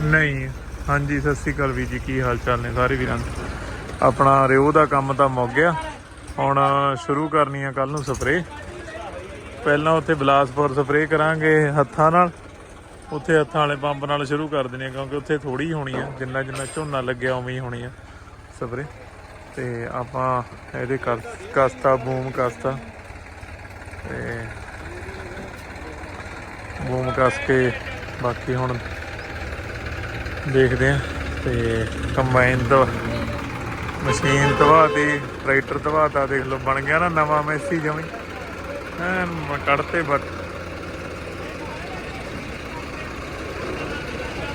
ਨਹੀਂ। ਹਾਂਜੀ, ਸਤਿ ਸ੍ਰੀ ਅਕਾਲ ਵੀਰ ਜੀ, ਕੀ ਹਾਲ ਚਾਲ ਨੇ ਸਾਰੇ ਵੀਰਾਂ ਦੇ? ਆਪਣਾ ਰਿਓ ਦਾ ਕੰਮ ਤਾਂ ਮੁੱਕ ਗਿਆ। ਹੁਣ ਸ਼ੁਰੂ ਕਰਨੀ ਆ ਕੱਲ ਨੂੰ ਸਪਰੇ ਪਹਿਲਾਂ ਉੱਥੇ ਬਲਾਸਪੁਰ ਸਪਰੇ ਕਰਾਂਗੇ ਹੱਥਾਂ ਨਾਲ। ਉੱਥੇ ਹੱਥਾਂ ਵਾਲੇ ਪੰਪ ਨਾਲ ਸ਼ੁਰੂ ਕਰ ਦਿੰਦੇ ਆ, ਕਿਉਂਕਿ ਉੱਥੇ ਥੋੜੀ ਹੋਣੀ ਆ। ਜਿੰਨਾ ਜਿੰਨਾ ਝੋਨਾ ਲੱਗਿਆ, ਉਵੇਂ ਹੀ ਹੋਣੀ ਆ ਸਪਰੇ ਤੇ ਆਪਾਂ ਇਹਦੇ ਕਰ ਕਸਤਾ, ਬੂਮ ਕਸਤਾ। ਤੇ ਬੂਮ ਕਸ ਕੇ ਬਾਕੀ ਹੁਣ ਦੇਖਦੇ ਆ ਤੇ ਕੰਬਾਈਨ ਤੋਂ ਮਸ਼ੀਨ ਧਵਾਤੀ, ਟਰੈਕਟਰ ਧਵਾਤਾ, ਦੇਖ ਲਓ ਬਣ ਗਿਆ ਨਾ ਨਵਾਂ ਮੈਸੀ ਜਮੀ। ਐਨ ਕੱਢਤੇ ਬੱਟ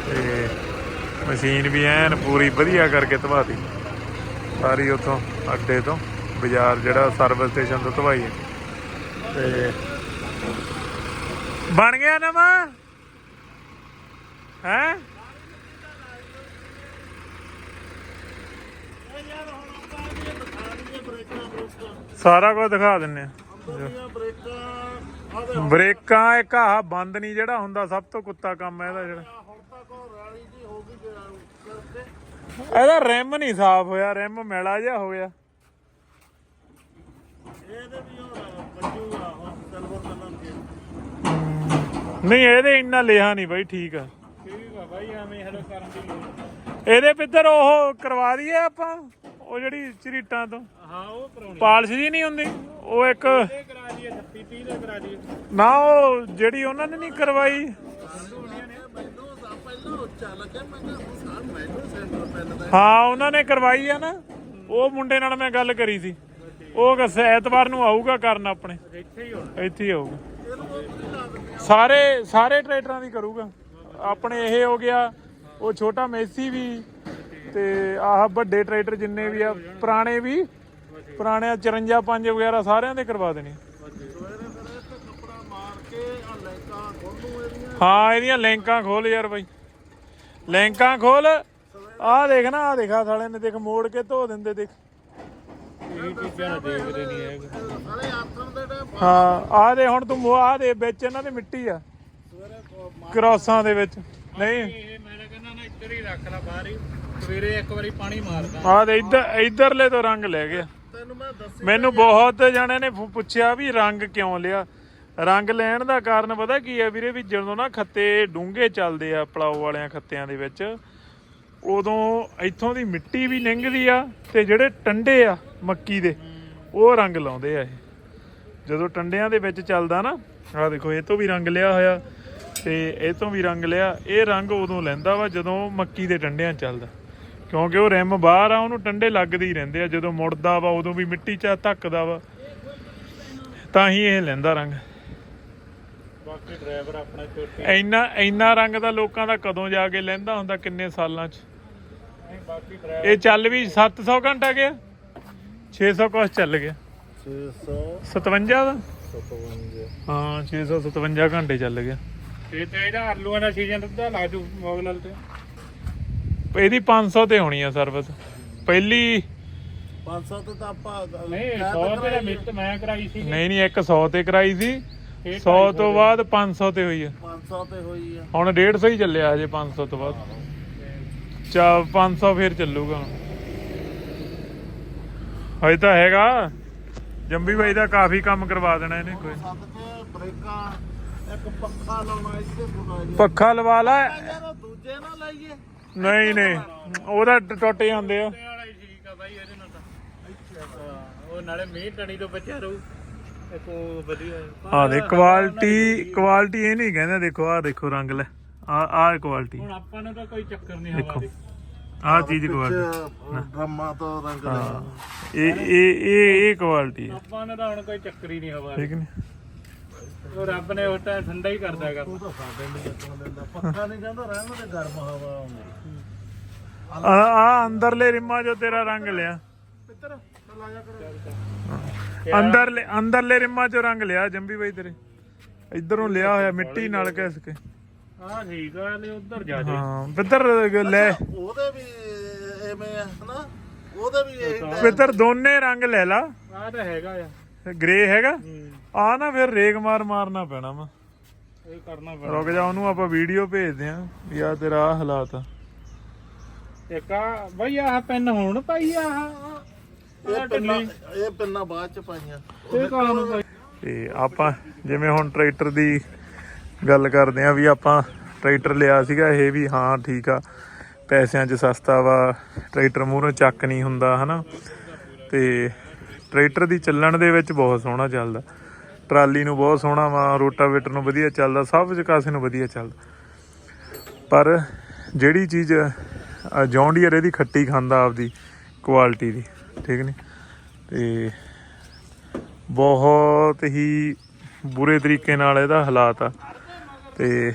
ਤੇ ਮਸ਼ੀਨ ਵੀ ਐਨ ਪੂਰੀ ਵਧੀਆ ਕਰਕੇ ਧਵਾਤੀ। ਸਾਰੀ ਉਥੋਂ ਅੱਡੇ ਤੋਂ, ਬਾਜ਼ਾਰ ਜਿਹੜਾ ਸਰਵਿਸ ਸਟੇਸ਼ਨ ਤੋਂ ਧਵਾਈ ਹੈ ਤੇ ਬਣ ਗਿਆ ਨਵਾਂ? ਹੈ? ਸਾਰਾ ਕੁਝ ਦਿਖਾ ਦਿੰਨੇ ਆ। ਬ੍ਰੇਕਾਂ ਇੱਕ ਆਹ ਬੰਦ ਨਹੀਂ ਜਿਹੜਾ ਹੁੰਦਾ ਸਭ ਤੋਂ ਕੁੱਤਾ ਕੰਮ ਹੈ ਇਹਦਾ ਜਿਹੜਾ। ਇਹਦਾ ਰਿਮ ਨਹੀਂ ਸਾਫ਼ ਹੋਇਆ ਰਿਮ ਮੈਲਾ ਜਿਹਾ ਹੋ ਗਿਆ। ਨਹੀਂ ਇਹਦੇ ਇੰਨਾ ਲਿਆ ਨਹੀਂ ਬਾਈ ਠੀਕ ਆ। ਠੀਕ ਆ ਬਾਈ ਐਵੇਂ ਹਲੋ ਕਰਨ ਦੀ ਇਹਦੇ ਪਿੱਤਰ ਉਹ ਕਰਵਾ ਦਈਏ ਆਪਾਂ? ਉਹ ਜਿਹੜੀ ਚਰੀਟਾਂ ਤੋਂ ਹਾਂ ਉਹ ਕਰਾਉਣੀ। ਪਾਲਿਸ਼ ਜੀ ਨਹੀਂ ਹੁੰਦੀ ਉਹ ਇੱਕ ਇਹ ਕਰਾ ਦਈਏ 36 30 ਦੇ ਕਰਾ ਦਈਏ ਨਾ ਉਹ ਜਿਹੜੀ ਉਹਨਾਂ ਨੇ ਨਹੀਂ ਕਰਵਾਈ। ਹਾਂ। ਉਹਨਾਂ ਨੇ ਕਰਵਾਈ ਆ ਨਾ ਉਹ ਮੁੰਡੇ ਨਾਲ ਮੈਂ ਗੱਲ ਕਰੀ ਸੀ। ਉਹ ਕਸ ਐਤਵਾਰ ਨੂੰ ਆਊਗਾ ਕਰਨ ਆਪਣੇ। ਇੱਥੇ ਹੀ ਹੋਣਾ। ਇੱਥੇ ਹੀ ਆਊਗਾ। ਸਾਰੇ ਸਾਰੇ ਟਰੈਕਟਰਾਂ ਦੀ ਕਰੂਗਾ। ਆਪਣੇ ਇਹ ਹੋ ਗਿਆ ਉਹ ਛੋਟਾ ਮੈਸੀ ਵੀ ਤੇ ਆਹ ਵੱਡੇ ਟਰੈਕਟਰ ਜਿੰਨੇ ਵੀ ਆ ਪੁਰਾਣੇ ਵੀ ਪੁਰਾਣੇ 54 5 ਵਗੈਰਾ ਸਾਰਿਆਂ ਦੇ ਕਰਵਾ ਦੇਣੇ। ਹਾਂ ਇਹਦੀਆਂ ਲਿੰਕਾਂ ਖੋਲ ਯਾਰ ਬਾਈ। ਲਿੰਕਾਂ ਖੋਲ। ਆਹ ਦੇਖ ਨਾ ਆਹ ਦੇਖਾ ਸਾਲੇ ਨੇ ਦੇਖ ਮੋੜ ਕੇ ਧੋ ਦਿੰਦੇ ਦੇਖ। ਇਹ ਚੀਜ਼ਾਂ ਨੂੰ ਦੇਖਦੇ ਨਹੀਂ ਹੈਗੇ। ਹਾਂ ਆਹ ਦੇ ਹੁਣ ਤੂੰ ਆਹ ਦੇ ਵਿੱਚ ਇਹਨਾਂ ਦੇ ਮਿੱਟੀ ਆ। ਕ੍ਰੋਸਾਂ ਦੇ ਵਿੱਚ। ਨਹੀਂ। ਇਹ ਮੈਂ ਕਹਿੰਦਾ ਨਾ ਇੱਧਰ ਹੀ ਰੱਖ ਲੈ ਬਾਹਰ ਹੀ। ਸਵੇਰੇ ਇੱਕ ਵਾਰੀ ਪਾਣੀ ਮਾਰਦਾ। ਆਹ ਦੇ ਇੱਧਰ ਇੱਧਰਲੇ ਤੋਂ ਰੰਗ ਲੈ ਗਿਆ। ਤੈਨੂੰ ਮੈਂ ਦੱਸ ਮੈਨੂੰ ਬਹੁਤ ਜਣੇ ਨੇ ਪੁੱਛਿਆ ਵੀ ਰੰਗ ਕਿਉਂ ਲਿਆ। ਰੰਗ ਲੈਣ ਦਾ ਕਾਰਨ ਪਤਾ ਕੀ ਹੈ ਵੀਰੇ ਵੀ ਜਦੋਂ ਨਾ ਖੱਤੇ ਡੂੰਘੇ ਚੱਲਦੇ ਆ ਪਲਾਓ ਵਾਲਿਆਂ ਖੱਤਿਆਂ ਦੇ ਵਿੱਚ ਉਦੋਂ ਇੱਥੋਂ ਦੀ ਮਿੱਟੀ ਵੀ ਲੰਘਦੀ ਆ ਤੇ ਜਿਹੜੇ ਟੰਡੇ ਆ ਮੱਕੀ ਦੇ ਉਹ ਰੰਗ ਲਾਉਂਦੇ ਆ ਇਹ। ਜਦੋਂ ਟੰਡਿਆਂ ਦੇ ਵਿੱਚ ਚੱਲਦਾ ਨਾ ਆਹ ਦੇਖੋ ਇਹ ਤੋਂ ਵੀ ਰੰਗ ਲਿਆ ਹੋਇਆ ਤੇ ਇਹ ਤੋਂ ਵੀ ਰੰਗ ਲਿਆ ਇਹ ਰੰਗ ਉਦੋਂ ਲੈਂਦਾ ਵਾ ਜਦੋਂ ਮੱਕੀ ਦੇ ਟੰਡਿਆਂ ਚੱਲਦਾ। ਕਿਉਂਕਿ ਉਹ ਰਿਮ ਬਾਹਰ ਆ ਉਹਨੂੰ ਟੰਡੇ ਲੱਗਦੇ ਹੀ ਰਹਿੰਦੇ ਆ। ਜਦੋਂ ਮੁੜਦਾ ਵਾ ਉਦੋਂ ਵੀ ਮਿੱਟੀ 'ਚ ਧੱਕਦਾ ਵਾ। ਤਾਂ ਹੀ ਇਹ ਲੈਂਦਾ ਰੰਗ। ਬਾਕੀ ਡਰਾਈਵਰ ਆਪਣਾ ਛੋਟੇ ਇੰਨਾ ਇੰਨਾ ਰੰਗ ਦਾ ਲੋਕਾਂ ਦਾ ਕਦੋਂ ਜਾ ਕੇ ਲੈਂਦਾ ਹੁੰਦਾ ਕਿੰਨੇ ਸਾਲਾਂ 'ਚ। ਇਹ ਚੱਲ ਵੀ 700 ਘੰਟਾ ਗਿਆ 600 ਕੁਛ ਚੱਲ ਗਿਆ। 57 ਦਾ 657 ਹਾਂ 657 ਘੰਟੇ ਚੱਲ ਗਿਆ। ਇਹ ਤੇ ਇਹਦਾ ਆਲੂਆਂ ਦਾ ਸੀਜ਼ਨ ਤਾਂ ਲਾ ਦੂ ਮੋਗਲਲ ਤੇ। ਇਹਦੀ 500 ਤੇ ਹੋਣੀ ਆ ਸਰਵਿਸ ਪਹਿਲੀ 500 ਤੇ ਤਾਂ ਆਪਾਂ ਨਹੀਂ 100 ਰੁਪਏ ਦਾ ਮਿੱਟ ਮੈਂ ਕਰਾਈ ਸੀ। ਨਹੀਂ ਨਹੀਂ ਇੱਕ 100 ਤੇ ਕਰਾਈ ਸੀ। ਇਹ 100 ਤੋਂ ਬਾਅਦ 500 ਤੇ ਹੋਈ ਆ। 500 ਤੇ ਹੋਈ ਆ। ਹੁਣ 150 ਹੀ ਚੱਲਿਆ ਹਜੇ 500 ਤੋਂ ਬਾਅਦ। ਚਾ 500 ਫਿਰ ਚੱਲੂਗਾ ਹਜੇ ਤਾਂ ਹੈਗਾ। ਜੰਬੀ ਬਾਈ ਦਾ ਕਾਫੀ ਕੰਮ ਕਰਵਾ ਦੇਣਾ ਇਹਨੇ ਕੋਈ ਸੱਤ ਤੇ ਬ੍ਰੇਕਾਂ ਇੱਕ ਪੱਖਾ ਲਾਉਣਾ ਇੱਥੇ ਸੁਣਾ ਪੱਖਾ ਲਵਾ ਲਾ। ਯਾਰ ਦੂਜੇ ਨਾ ਲਾਈਏ। ਨਹੀਂ ਨਹੀਂ। ਉਹਦਾ ਟੁੱਟ ਜਾਂਦੇ ਆ। ਵਾਲਾ ਹੀ ਠੀਕ ਆ ਬਾਈ ਇਹਦੇ ਨਾਲ ਤਾਂ। ਉਹ ਨਾਲੇ ਮੀਂਹ ਟਣੀ ਤੋਂ ਬਚਿਆ ਰਹੂ। ਇੱਕ ਉਹ ਵਧੀਆ ਆ ਦੇ ਕੁਆਲਿਟੀ ਕੁਆਲਿਟੀ ਇਹ ਨਹੀਂ ਕਹਿੰਦੇ ਦੇਖੋ ਆ ਦੇਖੋ ਰੰਗ ਲੈ। ਆ ਆ ਕੁਆਲਿਟੀ ਹੁਣ ਆਪਾਂ ਨੂੰ ਤਾਂ ਕੋਈ ਚੱਕਰ ਨਹੀਂ ਦੇਖੋ। ਹਵਾ ਦੀ। ਆ ਚੀਜ਼ ਕੁਆਲਿਟੀ ਡਰਮਾ ਤੋਂ ਰੰਗ ਲਿਆ ਇਹ ਇਹ ਇਹ ਇਹ ਕੁਆਲਿਟੀ ਹੈ। ਆਪਾਂ ਨੂੰ ਤਾਂ ਹੁਣ ਕੋਈ ਚੱਕਰ ਹੀ ਨਹੀਂ ਹਵਾ ਦੀ। ਠੀਕ ਨੇ ਉਹ ਰੱਬ ਨੇ ਉਹ ਤਾਂ ਠੰਡਾ ਹੀ ਕਰਦਾ ਹੈਗਾ। ਉਹ ਤਾਂ ਸਾਡੇ ਨਹੀਂ ਚੱਕਣ ਦਿੰਦਾ। ਪੱਖਾ ਨਹੀਂ ਕਹਿੰਦਾ ਰਹਿਣ ਦੇ ਗਰਮ ਹਵਾ ਆਉਂਦੀ। ਆ ਆ ਅੰਦਰਲੇ ਰਿਮਾਂ ਜੋ ਤੇਰਾ ਰੰਗ ਲਿਆ। ਪਿੱਤਰ ਲਾਇਆ ਕਰੋ। ਅੰਦਰਲੇ ਅੰਦਰਲੇ ਰਿਮਾਂ ਚੋਂ ਰੰਗ ਲਿਆ ਜੰਬੀ ਬਾਈ ਤੇਰੇ। ਇਧਰੋਂ ਲਿਆ ਹੋਇਆ ਮਿੱਟੀ ਨਾਲ ਘਿਸ ਕੇ। ਹਾਂ ਠੀਕ ਆ ਲੈ ਉਧਰ ਜਾ ਜਾ ਹਾਂ ਪਿੱਤਰ ਲੈ। ਉਹਦੇ ਵੀ ਐਵੇਂ ਆ ਹਨਾ? ਉਹਦੇ ਵੀ ਇਹ ਪਿੱਤਰ ਦੋਨੇ ਰੰਗ ਲੈ ਲਾ। ਆ ਤਾਂ ਹੈਗਾ ਆ। ਗ੍ਰੇ ਹੈਗਾ? ਹੂੰ। ਆ ਨਾ ਫਿਰ ਰੇਗ ਮਾਰ ਮਾਰਨਾ ਪੈਣਾ ਵਾ। ਇਹ ਕਰਨਾ ਪੈਣਾ। ਰੁਕ ਜਾ ਉਹਨੂੰ ਆਪਾਂ ਵੀਡੀਓ ਭੇਜਦੇ ਆਂ ਵੀ ਆ ਤੇਰਾ ਹਾਲਾਤ ਆ। ਇੱਕ ਆ ਬਈ ਆਹ ਪੈਨ ਹੁਣ ਪਾਈ ਆ ਆਹ ਇਹ ਪਿੰਨਾ ਇਹ ਪਿੰਨਾ ਬਾਅਦ ਚ ਪਾਈਆਂ। ਇਹ ਕਾਹਨੂੰ ਪਾਈ? ਤੇ ਆਪਾਂ ਜਿਵੇਂ ਹੁਣ ਟਰੈਕਟਰ ਦੀ ਗੱਲ ਕਰਦੇ ਆਂ ਵੀ ਆਪਾਂ ਟਰੈਕਟਰ ਲਿਆ ਸੀਗਾ ਇਹ ਵੀ ਹਾਂ ਠੀਕ ਆ। ਪੈਸਿਆਂ 'ਚ ਸਸਤਾ ਵਾ ਟਰੈਕਟਰ ਮੂਹਰੋਂ ਚੱਕ ਨਹੀਂ ਹੁੰਦਾ ਹਨਾ। ਤੇ ਟਰੈਕਟਰ ਦੀ ਚੱਲਣ ਦੇ ਵਿੱਚ ਬਹੁਤ ਸੋਹਣਾ ਚੱਲਦਾ। ਟਰਾਲੀ ਨੂੰ ਬਹੁਤ ਸੋਹਣਾ ਵਾ, ਰੋਟਾਵੇਟਰ ਨੂੰ ਵਧੀਆ ਚੱਲਦਾ, ਸਭ ਚ ਕਾਸੇ ਨੂੰ ਵਧੀਆ ਚੱਲਦਾ। ਪਰ ਜਿਹੜੀ ਚੀਜ਼ ਜੌਂਡੀਅਰ ਇਹਦੀ ਖੱਟੀ ਖਾਂਦਾ ਆਪਦੀ ਕੁਆਲਿਟੀ ਦੀ, ਠੀਕ ਨਹੀਂ ਤੇ ਬਹੁਤ ਹੀ ਬੁਰੇ ਤਰੀਕੇ ਨਾਲ ਇਹਦਾ ਹਾਲਾਤ ਆ। ਤੇ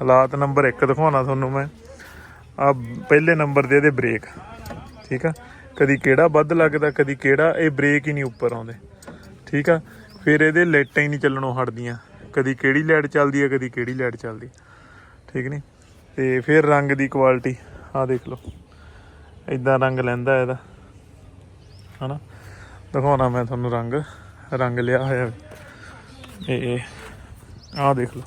ਹਾਲਾਤ ਨੰਬਰ 1 ਦਿਖਾਉਣਾ ਤੁਹਾਨੂੰ ਮੈਂ। ਆ ਪਹਿਲੇ ਨੰਬਰ ਦੇ ਇਹਦੇ ਬ੍ਰੇਕ, ਠੀਕ ਆ? ਕਦੀ ਕਿਹੜਾ ਵੱਧ ਲੱਗਦਾ, ਕਦੀ ਕਿਹੜਾ ਇਹ ਬ੍ਰੇਕ ਹੀ ਨਹੀਂ ਉੱਪਰ ਆਉਂਦੇ, ਠੀਕ ਆ? ਫਿਰ ਇਹਦੇ ਲਾਈਟਾਂ ਹੀ ਨਹੀਂ ਚੱਲਣੋਂ ਹਟਦੀਆਂ। ਕਦੀ ਕਿਹੜੀ ਲਾਈਟ ਚੱਲਦੀ ਹੈ ਕਦੀ ਕਿਹੜੀ ਲਾਈਟ ਚੱਲਦੀ। ਠੀਕ ਨਹੀਂ ਤੇ ਫਿਰ ਰੰਗ ਦੀ ਕੁਆਲਿਟੀ ਆ ਦੇਖ ਲਓ। ਇਦਾਂ ਰੰਗ ਲੈਂਦਾ ਇਹਦਾ। ਹਨਾ? ਦਿਖਾਉਣਾ ਮੈਂ ਤੁਹਾਨੂੰ ਰੰਗ। ਰੰਗ ਲਿਆ ਹੋਇਆ। ਵੀ। ਇਹ ਇਹ, ਆਹ ਦੇਖ ਲਓ।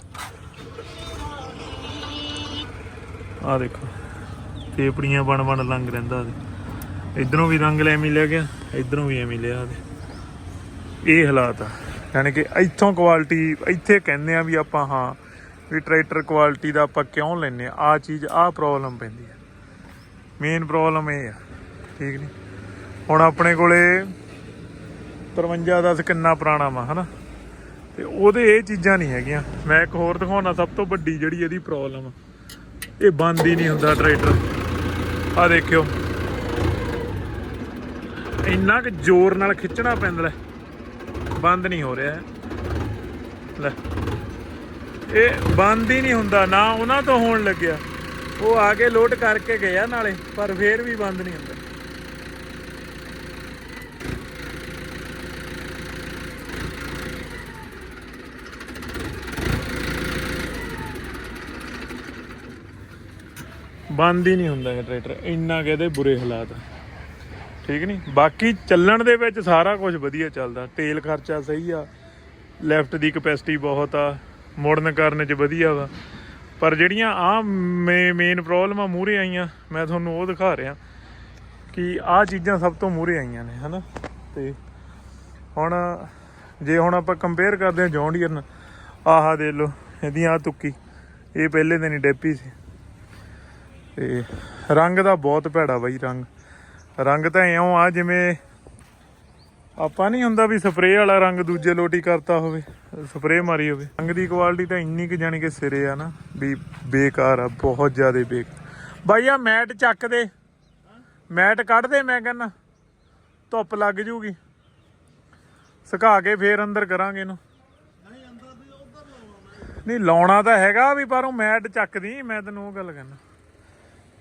ਆਹ ਦੇਖੋ। ਤੇਪੜੀਆਂ ਬਣ ਬਣ ਰੰਗ ਰਹਿੰਦਾ ਉਹਦੇ। ਇਧਰੋਂ ਵੀ ਰੰਗ ਲੈ ਐਵੇਂ ਲਿਆ ਗਿਆ, ਇਧਰੋਂ ਵੀ ਐਵੇਂ ਲਿਆ ਇਹ ਹਾਲਾਤ ਆ। ਯਾਨੀ ਕਿ ਇੱਥੋਂ ਕੁਆਲਿਟੀ ਇੱਥੇ ਕਹਿੰਦੇ ਆ ਵੀ ਆਪਾਂ ਹਾਂ, ਵੀ ਟਰੈਕਟਰ ਕੁਆਲਿਟੀ ਦਾ ਆਪਾਂ ਕਿਉਂ ਲੈਨੇ ਆ ਆ ਚੀਜ਼ ਆ ਪ੍ਰੋਬਲਮ ਪੈਂਦੀ ਆ। ਮੇਨ ਪ੍ਰੋਬਲਮ ਇਹ ਆ, ਠੀਕ ਨਹੀਂ ਹੁਣ ਆਪਣੇ ਕੋਲੇ 53 10 ਕਿੰਨਾ ਪੁਰਾਣਾ ਵਾ, ਹਨਾ? ਤੇ ਉਹਦੇ ਇਹ ਚੀਜ਼ਾਂ ਨਹੀਂ ਹੈਗੀਆਂ। ਮੈਂ ਇੱਕ ਹੋਰ ਦਿਖਾਉਣਾ, ਸਭ ਤੋਂ ਵੱਡੀ ਜਿਹੜੀ ਇਹਦੀ ਪ੍ਰੋਬਲਮ ਇਹ ਬੰਦ ਹੀ ਨਹੀਂ ਹੁੰਦਾ ਟਰੈਕਟਰ ਆ ਦੇਖਿਓ। ਇੰਨਾ ਕਿ ਜ਼ੋਰ ਨਾਲ ਖਿੱਚਣਾ ਪੈਂਦਾ ਲੈ ਬੰਦ ਨਹੀਂ ਹੋ ਰਿਹਾ ਲੈ। ਇਹ ਬੰਦ ਹੀ ਨਹੀਂ ਹੁੰਦਾ, ਨਾ ਉਹਨਾਂ ਤੋਂ ਹੋਣ ਲੱਗਿਆ। ਉਹ ਆ ਕੇ ਲੋਡ ਕਰਕੇ ਗਿਆ ਨਾਲੇ, ਪਰ ਫੇਰ ਵੀ ਬੰਦ ਨਹੀਂ ਹੁੰਦਾ। ਬੰਦ ਹੀ ਨਹੀਂ ਹੁੰਦਾ ਇਹ ਟਰੈਕਟਰ, ਇੰਨਾ ਕਿ ਬੁਰੇ ਹਾਲਾਤ ਆ। ਠੀਕ ਨਹੀਂ? ਬਾਕੀ ਚੱਲਣ ਦੇ ਵਿੱਚ ਸਾਰਾ ਕੁਝ ਵਧੀਆ ਚੱਲਦਾ। ਤੇਲ ਖਰਚਾ ਸਹੀ ਆ। ਲੈਫਟ ਦੀ ਕਪੈਸਿਟੀ ਬਹੁਤ ਆ। ਮੁੜਨ ਕਰਨ 'ਚ ਵਧੀਆ ਵਾ। ਪਰ ਜਿਹੜੀਆਂ ਆ ਮੇਨ ਪ੍ਰੋਬਲਮ ਆ, ਮੂਹਰੇ ਆਈਆਂ। ਮੈਂ ਤੁਹਾਨੂੰ ਉਹ ਦਿਖਾ ਰਿਹਾ ਕਿ ਆ ਚੀਜ਼ਾਂ ਸਭ ਤੋਂ ਮੂਹਰੇ ਆਈਆਂ ਨੇ, ਹਨਾ? ਤੇ ਹੁਣ ਜੇ ਹੁਣ ਆਪਾਂ ਕੰਪੇਅਰ ਕਰਦੇ ਹਾਂ ਜੌਂਡੀਅਰ ਨਾਲ ਆਹਾ ਦੇ ਲਓ ਇਹਦੀ ਆ ਤੁੱਕੀ। ਇਹ ਪਹਿਲੇ ਦਿਨ ਹੀ ਡੈਪੀ ਸੀ। ਤੇ ਰੰਗ ਦਾ ਬਹੁਤ ਭੈੜਾ ਬਾਈ, ਰੰਗ। ਰੰਗ ਤਾਂ ਇਉਂ ਆ ਜਿਵੇਂ ਆਪਾਂ ਨਹੀਂ ਹੁੰਦਾ ਵੀ ਸਪਰੇਅ ਵਾਲਾ ਰੰਗ ਦੂਜੇ ਲੋਟੀ ਕਰਤਾ ਹੋਵੇ, ਸਪਰੇਅ ਮਾਰੀ ਹੋਵੇ। ਰੰਗ ਦੀ ਕੁਆਲਿਟੀ ਤਾਂ ਇੰਨੀ ਕਿ ਜਾਣੀ ਕਿ ਸਿਰੇ ਆ ਨਾ ਵੀ ਬੇਕਾਰ ਆ, ਬਹੁਤ ਜ਼ਿਆਦਾ ਬੇਕਾਰ ਬਾਈ ਆ ਮੈਟ ਚੱਕ ਦੇ। ਮੈਟ ਕੱਢ ਦੇ ਮੈਂ ਕਹਿੰਦਾ। ਧੁੱਪ ਲੱਗ ਜੂਗੀ। ਸੁਕਾ ਕੇ ਫੇਰ ਅੰਦਰ ਕਰਾਂਗੇ ਇਹਨੂੰ। ਨਹੀਂ, ਲਾਉਣਾ ਤਾਂ ਹੈਗਾ ਵੀ ਪਰ ਉਹ ਮੈਟ ਚੱਕਦੀ, ਮੈਂ ਤੈਨੂੰ ਉਹ ਗੱਲ ਕਹਿੰਦਾ।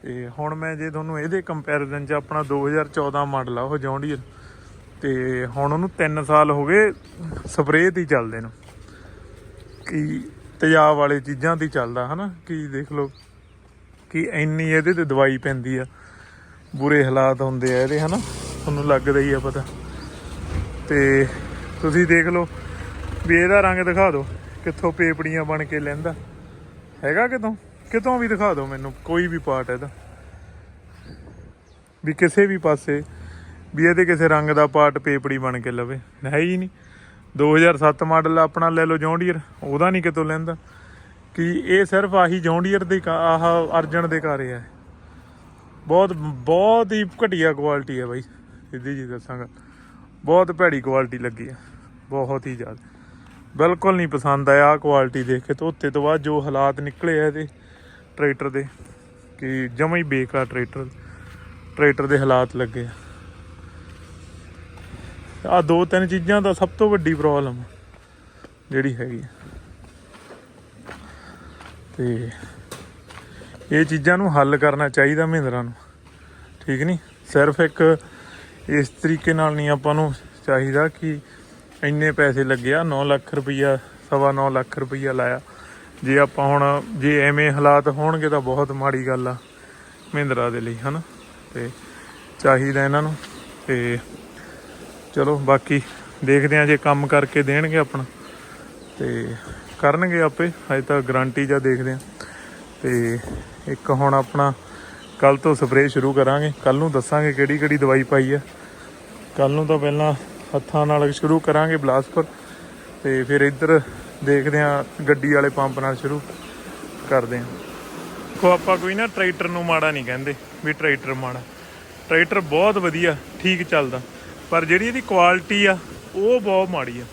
ਤੇ ਹੁਣ ਮੈਂ ਜੇ ਤੁਹਾਨੂੰ ਇਹਦੇ ਕੰਪੈਰੀਜ਼ਨ 'ਚ ਆਪਣਾ 2014 ਮਾਡਲ ਆ, ਉਹ ਜੌਂਡੀਅਰ ਤੇ ਹੁਣ ਉਹਨੂੰ 3 ਸਾਲ ਹੋ ਗਏ ਸਪਰੇਅ ਤੇ ਚੱਲਦੇ ਨੂੰ। ਕੀ ਤੇਜ਼ਾਬ ਵਾਲੇ ਚੀਜ਼ਾਂ ਤੇ ਹੀ ਚੱਲਦਾ, ਹਨਾ? ਕੀ ਦੇਖ ਲਓ, ਕਿ ਇੰਨੀ ਇਹਦੇ ਤੇ ਦਵਾਈ ਪੈਂਦੀ ਆ। ਬੁਰੇ ਹਾਲਾਤ ਹੁੰਦੇ ਆ ਇਹਦੇ, ਹਨਾ? ਤੁਹਾਨੂੰ ਲੱਗਦਾ ਹੀ ਆ ਪਤਾ। ਤੇ ਤੁਸੀਂ ਦੇਖ ਲਓ, ਵੀ ਇਹਦਾ ਰੰਗ ਦਿਖਾ ਦਿਓ, ਕਿੱਥੋਂ ਪੇਪੜੀਆਂ ਬਣ ਕੇ ਲੈਂਦਾ। ਹੈਗਾ ਕਿਤੋਂ? ਕਿਤੋਂ ਵੀ ਦਿਖਾ ਦਿਓ ਮੈਨੂੰ, ਕੋਈ ਵੀ ਪਾਰਟ ਇਹਦਾ। ਵੀ ਕਿਸੇ ਵੀ ਪਾਸੇ ਵੀ ਇਹਦੇ ਕਿਸੇ ਰੰਗ ਦਾ ਪਾਰਟ ਪੇਪੜੀ ਬਣ ਕੇ ਲਵੇ। ਹੈ ਹੀ ਨਹੀਂ। 2007 ਮਾਡਲ ਆਪਣਾ ਲੈ ਲਓ ਜੌਂਡੀਅਰ, ਉਹਦਾ ਨਹੀਂ ਕਿਤੋਂ ਲੈਂਦਾ। ਕਿ ਇਹ ਸਿਰਫ ਆਹੀ ਜੌਂਡੀਅਰ ਦੇ ਕਾ- ਆਹ ਅਰਜਨ ਦੇ ਘਰੇ ਹੈ ਬਹੁਤ ਬਹੁਤ ਹੀ ਘਟੀਆ ਕੁਆਲਿਟੀ ਹੈ ਬਾਈ। ਸਿੱਧੀ ਜੀ ਦੱਸਾਂਗਾ। ਬਹੁਤ ਭੈੜੀ ਕੁਆਲਿਟੀ ਲੱਗੀ ਆ। ਬਹੁਤ ਹੀ ਜ਼ਿਆਦਾ। ਬਿਲਕੁਲ ਨਹੀਂ ਪਸੰਦ ਆਇਆ ਆਹ ਕੁਆਲਿਟੀ ਦੇਖ ਕੇ। ਧੋਤੇ ਤੋਂ ਬਾਅਦ ਜੋ ਹਾਲਾਤ ਨਿਕਲੇ ਆ ਇਹਦੇ ਟਰੈਕਟਰ ਦੇ, ਕਿ ਜਮਾ ਹੀ ਬੇਕਾਰ ਟਰੈਕਟਰ ਟਰੈਕਟਰ ਦੇ ਹਾਲਾਤ ਲੱਗੇ। ਆ ਆ ਦੋ ਤਿੰਨ ਚੀਜ਼ਾਂ ਦਾ ਸਭ ਤੋਂ ਵੱਡੀ ਪ੍ਰੋਬਲਮ ਜਿਹੜੀ ਹੈਗੀ ਤੇ ਇਹ ਚੀਜ਼ਾਂ ਨੂੰ ਹੱਲ ਕਰਨਾ ਚਾਹੀਦਾ ਮਹਿੰਦਰਾ ਨੂੰ। ਠੀਕ ਨਹੀਂ ਸਿਰਫ ਇੱਕ ਇਸ ਤਰੀਕੇ ਨਾਲ ਨਹੀਂ ਆਪਾਂ ਨੂੰ ਚਾਹੀਦਾ ਕਿ ਇੰਨੇ ਪੈਸੇ ਲੱਗਿਆ ਆ 9 ਲੱਖ ਰੁਪਈਆ, ਸਵਾ 9 ਲੱਖ ਰੁਪਈਆ ਲਾਇਆ। ਜੇ ਆਪਾਂ ਹੁਣ, ਜੇ ਐਵੇਂ ਹਾਲਾਤ ਹੋਣਗੇ ਤਾਂ ਬਹੁਤ ਮਾੜੀ ਗੱਲ ਆ ਮਹਿੰਦਰਾ ਦੇ ਲਈ, ਹਨਾ? ਤੇ ਚਾਹੀਦਾ ਇਹਨਾਂ ਨੂੰ ਤੇ ਚਲੋ ਬਾਕੀ ਦੇਖਦੇ ਆ ਜੇ ਕੰਮ ਕਰਕੇ ਦੇਣਗੇ ਆਪਣਾ ਤੇ ਕਰਨਗੇ ਆਪੇ, ਹਜੇ ਤਾਂ ਗਾਰੰਟੀ ਜਾਂ ਦੇਖਦੇ ਆ ਤੇ ਇੱਕ ਹੁਣ ਆਪਣਾ ਕੱਲ ਤੋਂ ਸਪਰੇਅ ਸ਼ੁਰੂ ਕਰਾਂਗੇ ਕੱਲ ਨੂੰ ਦੱਸਾਂਗੇ ਕਿਹੜੀ ਕਿਹੜੀ ਦਵਾਈ ਪਾਈ ਆ। ਕੱਲ ਨੂੰ ਤਾਂ ਪਹਿਲਾਂ ਹੱਥਾਂ ਨਾਲ ਸ਼ੁਰੂ ਕਰਾਂਗੇ ਬਲਾਸਪੁਰ ਤੇ ਫਿਰ ਇੱਧਰ ਦੇਖਦੇ ਆ ਗੱਡੀ ਵਾਲੇ ਪੰਪ ਨਾਲ ਸ਼ੁਰੂ ਕਰਦੇ ਆ ਕੋ ਆਪਾਂ ਕੋਈ ਨਾ ਟਰੈਕਟਰ ਨੂੰ ਮਾੜਾ ਨਹੀਂ ਕਹਿੰਦੇ। ਵੀ ਟਰੈਕਟਰ ਮਾੜਾ। ਟਰੈਕਟਰ ਬਹੁਤ ਵਧੀਆ, ਠੀਕ ਚੱਲਦਾ। ਪਰ ਜਿਹੜੀ ਇਹਦੀ ਕੁਆਲਿਟੀ ਆ, ਉਹ ਬਹੁਤ ਮਾੜੀ ਆ।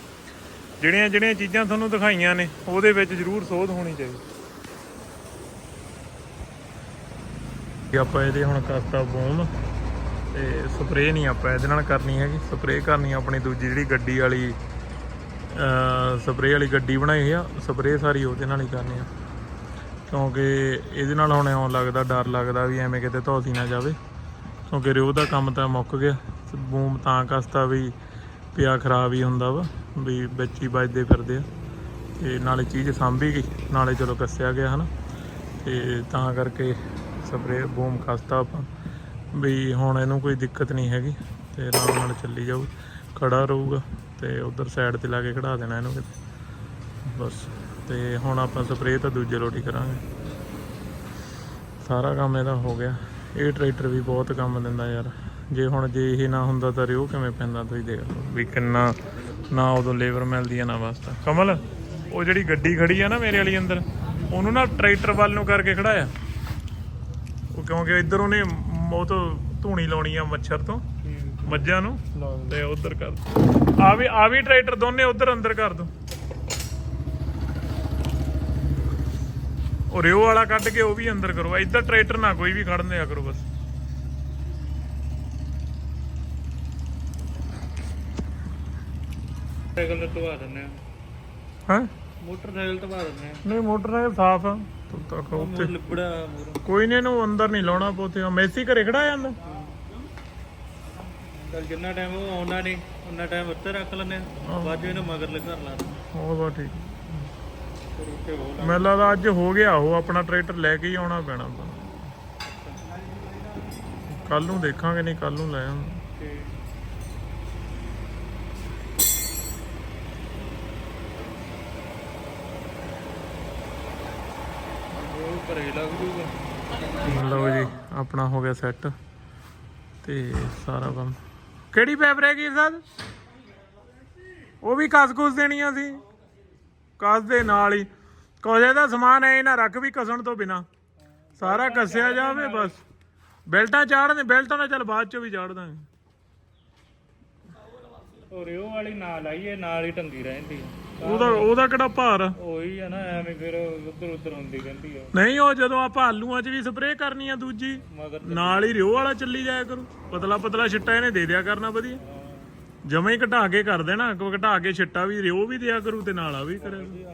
ਜਿਹੜੀਆਂ ਜਿਹੜੀਆਂ ਚੀਜ਼ਾਂ ਤੁਹਾਨੂੰ ਦਿਖਾਈਆਂ ਨੇ, ਉਹਦੇ ਵਿੱਚ ਜ਼ਰੂਰ ਸੋਧ ਹੋਣੀ ਚਾਹੀਦੀ। ਕਿ ਆਪਾਂ ਇਹਦੇ ਹੁਣ ਕਰਤਾ ਬੂਮ, ਤੇ ਸਪਰੇਅ ਨਹੀਂ ਆਪਾਂ ਇਹਦੇ ਨਾਲ ਕਰਨੀ ਹੈਗੀ। ਸਪਰੇਅ ਕਰਨੀ ਆਪਣੀ ਦੂਜੀ ਜਿਹੜੀ ਗੱਡੀ ਵਾਲੀ ਸਪਰੇਅ ਵਾਲੀ ਗੱਡੀ ਬਣਾਈ ਹੋਈ ਆ, ਸਪਰੇਅ ਸਾਰੀ ਉਹਦੇ ਨਾਲ ਹੀ ਕਰਨੀ ਆ। ਕਿਉਂਕਿ ਇਹਦੇ ਨਾਲ ਹੁਣ ਇਉਂ ਲੱਗਦਾ, ਡਰ ਲੱਗਦਾ ਵੀ ਐਵੇਂ ਕਿਤੇ ਧੌਸੀ ਨਾ ਜਾਵੇ। ਕਿਉਂਕਿ ਰਿਓ ਦਾ ਕੰਮ ਤਾਂ ਮੁੱਕ ਗਿਆ ਤੇ ਬੂਮ ਤਾਂ ਕਸਤਾ ਵੀ ਪਿਆ ਖਰਾਬ ਹੀ ਹੁੰਦਾ ਵਾ, ਵੀ ਵਿੱਚ ਹੀ ਵੱਜਦੇ ਫਿਰਦੇ ਆ। ਤੇ ਨਾਲੇ ਚੀਜ਼ ਸਾਂਭੀ ਗਈ, ਨਾਲੇ ਚਲੋ ਕੱਸਿਆ ਗਿਆ, ਹਨਾ। ਤੇ ਤਾਂ ਕਰਕੇ ਸਪਰੇ ਬੂਮ ਕਸਤਾ ਆਪਾਂ, ਵੀ ਹੁਣ ਇਹਨੂੰ ਕੋਈ ਦਿੱਕਤ ਨਹੀਂ ਹੈਗੀ ਤੇ ਆਰਾਮ ਨਾਲ ਚੱਲੀ ਜਾਊ। ਖੜਾ ਰਹੂਗਾ ਤੇ ਉਧਰ ਸਾਈਡ ਤੇ ਲਾ ਕੇ ਖੜਾ ਦੇਣਾ ਇਹਨੂੰ ਕਿਤੇ। ਬਸ। ਤੇ ਹੁਣ ਆਪਾਂ ਸਪਰੇਅ ਤਾਂ ਦੂਜੇ ਲੋਟੀ ਕਰਾਂਗੇ। ਸਾਰਾ ਕੰਮ ਇਹਦਾ ਹੋ ਗਿਆ। ਇਹ ਟਰੈਕਟਰ ਵੀ ਬਹੁਤ ਕੰਮ ਦਿੰਦਾ ਯਾਰ। ਜੇ ਹੁਣ ਜੇ ਇਹ ਨਾ ਹੁੰਦਾ ਤਾਂ ਰਿਓ ਕਿਵੇਂ ਪੈਂਦਾ ਤੁਸੀਂ ਦੇਖ ਲਓ ਵੀ ਕਿੰਨਾ ਨਾ ਉਦੋਂ ਲੇਬਰ ਮਿਲਦੀ ਆ ਨਾ ਵਾਸਤਾ। ਕਮਲ ਉਹ ਜਿਹੜੀ ਗੱਡੀ ਖੜੀ ਆ ਨਾ ਮੇਰੇ ਵਾਲੀ ਅੰਦਰ ਉਹਨੂੰ ਨਾ ਟਰੈਕਟਰ ਵੱਲ ਨੂੰ ਕਰਕੇ ਖੜਾਇਆ। ਉਹ ਕਿਉਂਕਿ ਇੱਧਰ ਉਹਨੇ ਬਹੁਤ ਧੂਣੀ ਲਾਉਣੀ ਆ ਮੱਛਰ ਤੋਂ ਮੱਝਾਂ ਨੂੰ ਤੇ ਉਧਰ ਕਰ। ਆ ਵੀ ਆ ਵੀ ਟਰੈਕਟਰ ਦੋਨੇ ਉਧਰ ਅੰਦਰ ਕਰ ਦੋ। ਉਹ ਰਿਓ ਵਾਲਾ ਕੱਢ ਕੇ ਉਹ ਵੀ ਅੰਦਰ ਕਰੋ ਇੱਧਰ ਟਰੈਕਟਰ ਨਾ ਕੋਈ ਵੀ ਖੜਨ ਦਿਆ ਕਰੋ ਬਸ। ਸਾਈਕਲ ਤੇ ਧਵਾ ਦਿੰਦੇ ਆ। ਹਾਂ? ਮੋਟਰਸਾਈਕਲ ਧਵਾ ਦਿੰਦੇ ਆ। ਨਹੀਂ ਸਾਫ਼ ਆ। ਤੂੰ ਲਿਬੜਾ ਕੋਈ ਨਹੀਂ ਇਹਨੂੰ ਅੰਦਰ ਨਹੀਂ ਲਾਉਣਾ ਪੋਤੇ ਮੈਸੀ ਘਰੇ ਖੜਾ ਜਾਂਦਾ ਚੱਲ ਜਿੰਨਾ ਟਾਈਮ ਉਹ ਆਉਣਾ ਨਹੀਂ ਉਹਨਾਂ ਟਾਈਮ ਉੱਤੇ ਰੱਖ ਆ। ਬਾਅਦ 'ਚ ਇਹਨੂੰ ਮਗਰ ਲੈ ਘਰ ਲਾ ਉਹ ਬਾ ਠੀਕ। ਮੈਨੂੰ ਲੱਗਦਾ ਅੱਜ ਹੋ ਗਿਆ, ਉਹ ਆਪਣਾ ਟਰੈਕਟਰ ਲੈ ਕੇ ਹੀ ਆਉਣਾ ਪੈਣਾ ਕੱਲ ਨੂੰ ਦੇਖਾਂਗੇ, ਨਹੀਂ ਕੱਲ ਨੂੰ ਲੈ ਆਵਾਂਗੇ। ਲਓ ਜੀ, ਆਪਣਾ ਹੋ ਗਿਆ ਸੈੱਟ ਤੇ ਸਾਰਾ ਕੰਮ। ਕਿਹੜੀ ਪੈਪ ਰਹਿ ਗਈ ਸਰ? ਉਹ ਵੀ ਕਸ-ਕੁਸ ਦੇਣੀਆਂ ਸੀ ਕਸ ਦੇ ਨਾਲ ਹੀ। ਕੋਜੇ ਦਾ ਸਮਾਨ ਐ ਨਾ ਰੱਖ ਵੀ ਕਸਣ ਤੋਂ ਬਿਨਾ। ਸਾਰਾ ਕੱਸਿਆ ਜਾਵੇ ਬਸ। ਬੈਲਟਾਂ ਚਾੜਨੇ ਬੈਲਟਾਂ ਦਾ ਚੱਲ ਬਾਅਦ ਚ ਵੀ ਚਾੜ ਦਾਂਗੇ। ਉਹ ਰਿਓ ਵਾਲੀ ਨਾਲ ਆਈਏ ਨਾਲ ਹੀ ਟੰਗੀ ਰਹਿੰਦੀ ਉਹਦਾ ਉਹਦਾ ਕਿਹੜਾ ਭਾਰ? ਆ? ਉਹੀ ਆ ਨਾ ਐਵੇਂ ਫਿਰ ਉੱਧਰ ਉੱਧਰ ਹੁੰਦੀ ਰਹਿੰਦੀ ਆ। ਨਹੀਂ ਉਹ ਜਦੋਂ ਆਪਾਂ ਆਲੂਆਂ 'ਚ ਵੀ ਸਪਰੇਅ ਕਰਨੀ ਆ ਦੂਜੀ ਮਗਰ ਨਾਲ ਹੀ ਰਿਓ ਵਾਲਾ ਚੱਲੀ ਜਾਇਆ ਕਰੂ। ਪਤਲਾ ਪਤਲਾ ਛਿੱਟਾ ਇਹਨੇ ਦੇ ਦਿਆ ਕਰਨਾ ਵਧੀਆ। ਜਮੇ ਹੀ ਘਟਾ ਕੇ ਕਰ ਦੇਣਾ ਕੋ ਘਟਾ ਕੇ ਛਿੱਟਾ ਵੀ ਰਿਓ ਵੀ ਦਿਆ ਕਰੂ ਤੇ ਨਾਲ ਆ ਵੀ ਕਰਿਆ ਕਰੂ।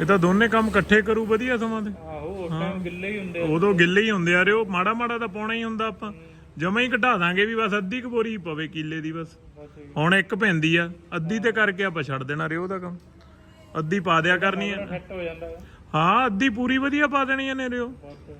ਇਹ ਤਾਂ ਦੋਨੇ ਕੰਮ ਇਕੱਠੇ ਕਰੂ ਵਧੀਆ ਸਮਾਂ ਤੇ। ਆਹੋ ਉਸ ਟਾਈਮ ਗਿੱਲੇ ਹੀ ਹੁੰਦੇ ਆ। ਉਦੋਂ ਗਿੱਲੇ ਹੀ ਹੁੰਦੇ ਆ ਰਿਓ ਮਾੜਾ ਮਾੜਾ ਤਾਂ ਪਾਉਣਾ ਹੀ ਹੁੰਦਾ ਆਪਾਂ। ਜਮੇ ਹੀ ਘਟਾ ਦਾਂਗੇ ਵੀ ਬਸ ਅੱਧੀ ਕੁ ਬੋਰੀ ਪਵੇ ਕਿੱਲੇ ਦੀ ਬਸ। ਬਸ ਇਹੀ। ਹੁਣ ਇੱਕ ਪੈਂਦੀ ਆ ਅੱਧੀ ਤੇ ਕਰਕੇ ਆਪਾਂ ਛੱਡ ਦੇਣਾ ਰਿਓ ਦਾ ਕੰਮ। ਅੱਧੀ ਪਾ ਦਿਆ ਕਰਨੀ ਆ। ਸੈੱਟ ਹੋ ਜਾਂਦਾ। ਵਾ। ਹਾਂ ਅੱਧੀ ਪੂਰੀ ਵਧੀਆ ਪਾ ਦੇਣੀ ਇਹਨੇ ਰਿਓ। ਬਸ।